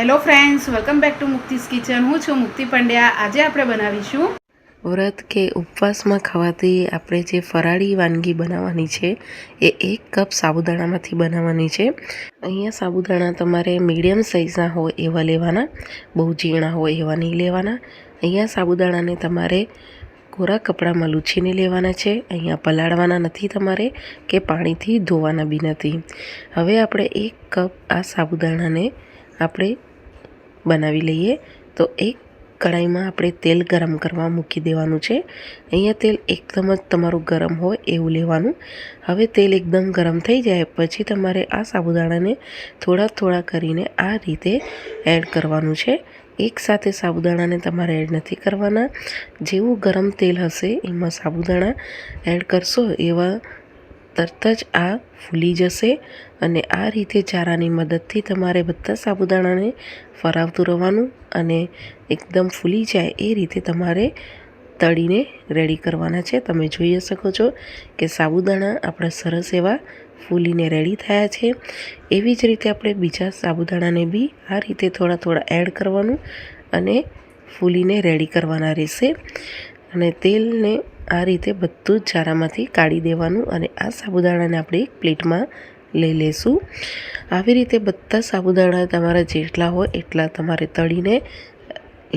Hello friends welcome back to Mukti's kitchen હું છું મુક્તિ પંડ્યા. આજે આપણે બનાવીશું વ્રત કે ઉપવાસમાં ખવાતી આપણે જે ફરાળી વાનગી બનાવવાની છે, એ એક કપ સાબુદાણામાંથી બનાવવાની છે. અહીંયા સાબુદાણા તમારે મીડિયમ સાઇઝના હોય એવા લેવાના, બહુ ઝીણા હોય એવા નહીં લેવાના. અહીંયા સાબુદાણાને તમારે કોરા કપડામાં લૂછીને લેવાના છે. અહીંયા પલાળવાના નથી તમારે કે પાણીથી ધોવાના બી નથી. હવે આપણે એક કપ આ સાબુદાણાને આપણે બનાવી લઈએ. તો એક કઢાઈમાં આપણે તેલ ગરમ કરવા મૂકી દેવાનું છે. અહીંયા તેલ એકદમ જ તમારું ગરમ હોય એવું લેવાનું. હવે તેલ એકદમ ગરમ થઈ જાય પછી તમારે આ સાબુદાણાને થોડા થોડા કરીને આ રીતે એડ કરવાનું છે. એકસાથે સાબુદાણાને તમારે એડ નથી કરવાના. જેવું ગરમ તેલ હશે એમાં સાબુદાણા એડ કરશો એવા તરત જ આ ફૂલી જશે અને આ રીતે ચારાની મદદથી તમારે બધા સાબુદાણાને ફરાવતું રહેવાનું અને એકદમ ફૂલી જાય એ રીતે તમારે તળીને રેડી કરવાના છે. તમે જોઈ શકો છો કે સાબુદાણા આપણા સરસ એવા ફૂલીને રેડી થયા છે. એવી જ રીતે આપણે બીજા સાબુદાણાને બી આ રીતે થોડા થોડા એડ કરવાનું અને ફૂલીને રેડી કરવાના રહેશે. અને તેલને આ રીતે બધું જ ચારામાંથી કાઢી દેવાનું અને આ સાબુદાણાને આપણે એક પ્લેટમાં લઈ લેશું. આવી રીતે બધા સાબુદાણા તમારા જેટલા હોય એટલા તમારે તળીને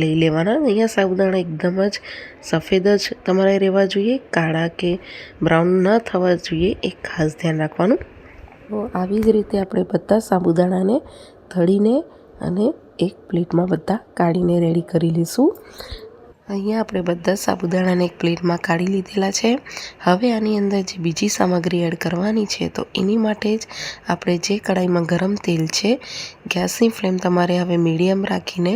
લઈ લેવાના. અહીંયા સાબુદાણા એકદમ જ સફેદ જ તમારે રહેવા જોઈએ, કાળા કે બ્રાઉન ન થવા જોઈએ એ ખાસ ધ્યાન રાખવાનું. તો આવી જ રીતે આપણે બધા સાબુદાણાને તળીને અને એક પ્લેટમાં બધા કાઢીને રેડી કરી લઈશું અહીંયા આપણે બધા સાબુદાણાને એક પ્લેટમાં કાઢી લીધેલા છે. હવે આની અંદર જે બીજી સામગ્રી એડ કરવાની છે, તો એની માટે જ આપણે જે કઢાઈમાં ગરમ તેલ છે, ગેસની ફ્લેમ તમારે હવે મીડિયમ રાખીને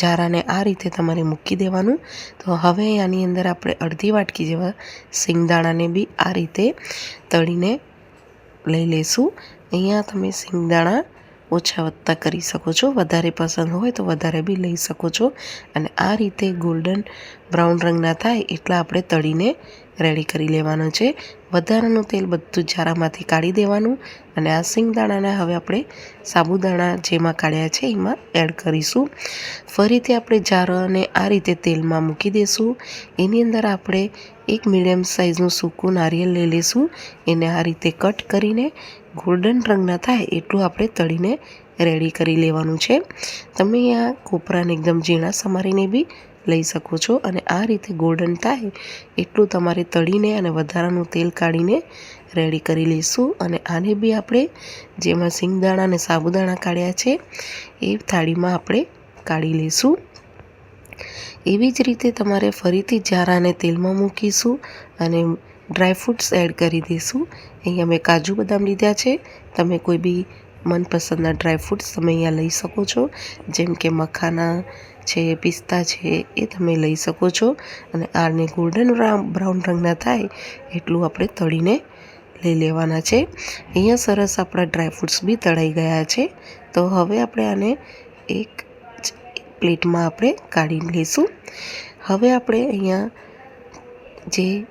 જારાને આ રીતે તમારે મૂકી દેવાનું. તો હવે આની અંદર આપણે અડધી વાટકી જેવા સિંગદાણાને બી આ રીતે તળીને લઈ લેશું. અહીંયા તમે સિંગદાણા ઓછા વત્તા કરી શકો છો. વધારે પસંદ હોય તો વધારે બી લઈ શકો છો. અને આ રીતે ગોલ્ડન બ્રાઉન રંગના થાય એટલા આપણે તળીને રેડી કરી લેવાનો છે. વધારાનું તેલ બધું જારામાંથી કાઢી દેવાનું અને આ સિંગદાણાને હવે આપણે સાબુદાણા જેમાં કાઢ્યા છે એમાં એડ કરીશું. ફરીથી આપણે જારાને આ રીતે તેલમાં મૂકી દઈશું એની અંદર આપણે એક મીડિયમ સાઇઝનું સૂકું નારિયેલ લઈ લઈશું એને આ રીતે કટ કરીને ગોલ્ડન રંગના થાય એટલું આપણે તળીને રેડી કરી લેવાનું છે. તમે આ કોપરાને એકદમ ઝીણા સમારીને બી લઈ શકો છો અને આ રીતે ગોલ્ડન થાય એટલું તમારે તળીને અને વધારાનું તેલ કાઢીને રેડી કરી લઈશું. અને આને બી આપણે જેમાં સિંગદાણા અને સાબુદાણા કાઢ્યા છે, એ થાળીમાં આપણે કાઢી લઈશું. એવી જ રીતે તમારે ફરીથી જારાને તેલમાં મૂકીશું અને ડ્રાયફ્રૂટ્સ એડ કરી દઈશું. અહીંયા મેં કાજુ બદામ લીધા છે. તમે કોઈ બી મનપસંદના ડ્રાયફ્રૂટ્સ તમે અહીંયા લઈ શકો છો, જેમ કે મખાના છે, પિસ્તા છે, એ તમે લઈ શકો છો. અને આને ગોલ્ડન બ્રાઉન રંગના થાય એટલું આપણે તળીને લઈ લેવાના છે. અહીંયા સરસ આપણા ડ્રાયફ્રૂટ્સ બી તળાઈ ગયા છે. તો હવે આપણે આને એક પ્લેટમાં આપણે કાઢી લઈશું. હવે આપણે અહીંયા જે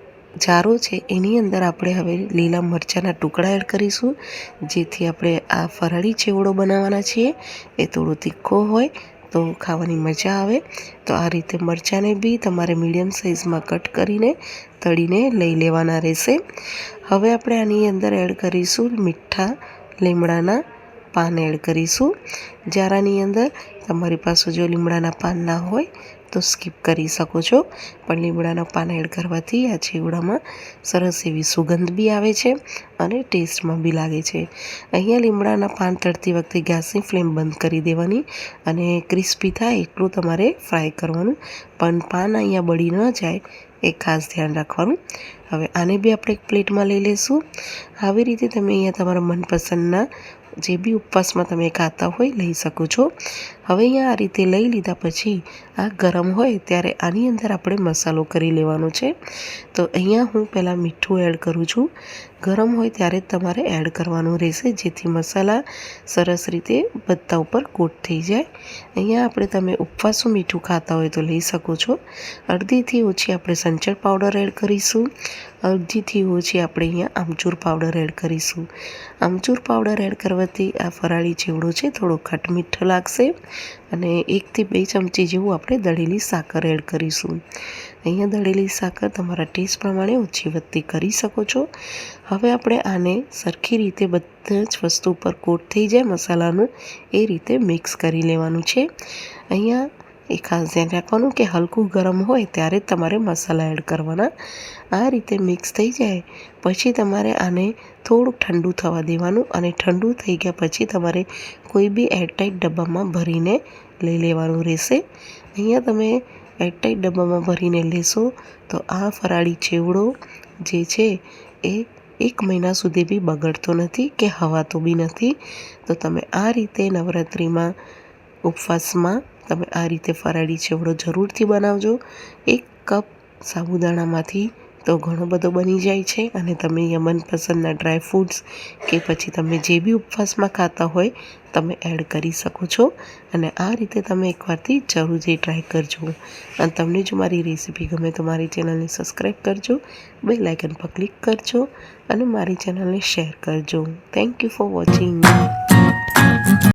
જારો છે, એની અંદર આપણે હવે લીલા મરચાંના ટુકડા એડ કરીશું. જેથી આપણે આ ફરાળી ચેવડો બનાવવાના છીએ. એ થોડો તીખો હોય તો ખાવાની મજા આવે. તો આ રીતે મરચાંને બી તમારે મીડિયમ સાઇઝમાં કટ કરીને તળીને લઈ લેવાના રહેશે. હવે આપણે આની અંદર એડ કરીશું મીઠા લીમડાના પાન એડ કરીશું. જારાની અંદર તમારી પાસે જો લીમડાના પાન ના હોય તો સ્કીપ કરી શકો છો. પણ લીમડાના પાન એડ કરવાથી આ ચેવડામાં સરસ એવી સુગંધ બી આવે છે અને ટેસ્ટમાં બી લાગે છે. અહીંયા લીમડાના પાન તળતી વખતે ગેસની ફ્લેમ બંધ કરી દેવાની અને ક્રિસ્પી થાય એટલું તમારે ફ્રાય કરવાનું. પણ પાન અહીંયા બળી ન જાય એ ખાસ ધ્યાન રાખવાનું. હવે આને બી આપણે એક પ્લેટમાં લઈ લઈશું. આવી રીતે તમે અહીંયા તમારા મનપસંદના જે બી ઉપવાસમાં તમે ખાતા હોય લઈ શકો છો. હવે અહીંયા આ રીતે લઈ લીધા પછી આ ગરમ હોય ત્યારે આની અંદર આપણે મસાલો કરી લેવાનો છે. તો અહીંયા હું પહેલાં મીઠું એડ કરું છું. ગરમ હોય ત્યારે જ તમારે એડ કરવાનું રહેશે, જેથી મસાલા સરસ રીતે બધા ઉપર કોટ થઈ જાય. અહીંયા આપણે તમે ઉપવાસું મીઠું ખાતા હોય તો લઈ શકો છો. અડધીથી ઓછી આપણે સંચળ પાવડર એડ કરીશું. અડધીથી ઓછી આપણે અહીંયા આમચૂર પાવડર એડ કરીશું. આમચૂર પાવડર એડ કરવાથી આ ફરાળી ચેવડો છે, થોડો ખટ મીઠો લાગશે. અને એકથી બે ચમચી જેવું આપણે દળેલી સાકર એડ કરીશું. અહીંયા દળેલી સાકર તમારા ટેસ્ટ પ્રમાણે ઓછી વધતી કરી શકો છો. હવે આપણે આને સરખી રીતે બધા જ વસ્તુ ઉપર કોટ થઈ જાય, મસાલાનું એ રીતે મિક્સ કરી લેવાનું છે. અહીંયા એ ખાસ ધ્યાન રાખવાનું કે હલકું ગરમ હોય ત્યારે તમારે મસાલા એડ કરવાના. આ રીતે મિક્સ થઈ જાય. પછી તમારે આને થોડુંક ઠંડુ થવા દેવાનું અને ઠંડુ થઈ ગયા પછી તમારે કોઈ બી એરટાઈટ ડબ્બામાં ભરીને લઈ લેવાનું રહેશે. અહીંયા તમે એરટાઈટ ડબ્બામાં ભરીને લેશો તો આ ફરાળી ચેવડો જે છે એ એક મહિના સુધી બી બગડતો નથી કે હવાતો બી નથી. તો તમે આ રીતે નવરાત્રિમાં ઉપવાસમાં તમે આ રીતે ફરાળી ચેવડો જરૂરથી બનાવજો. એક કપ સાબુદાણામાંથી તો ઘણો બધો બની જાય છે અને તમે મનપસંદના ડ્રાય ફ્રૂટ્સ કે પછી તમે જે બી ઉપવાસમાં ખાતા હોય તમે એડ કરી શકો છો. અને આ રીતે તમે એકવારથી જરૂરથી ટ્રાય કરજો. અને તમને જો મારી રેસીપી ગમે તો મારી ચેનલને સબસ્ક્રાઈબ કરજો બે લાઇકન પર ક્લિક કરજો અને મારી ચેનલને શેર કરજો. Thank you for watching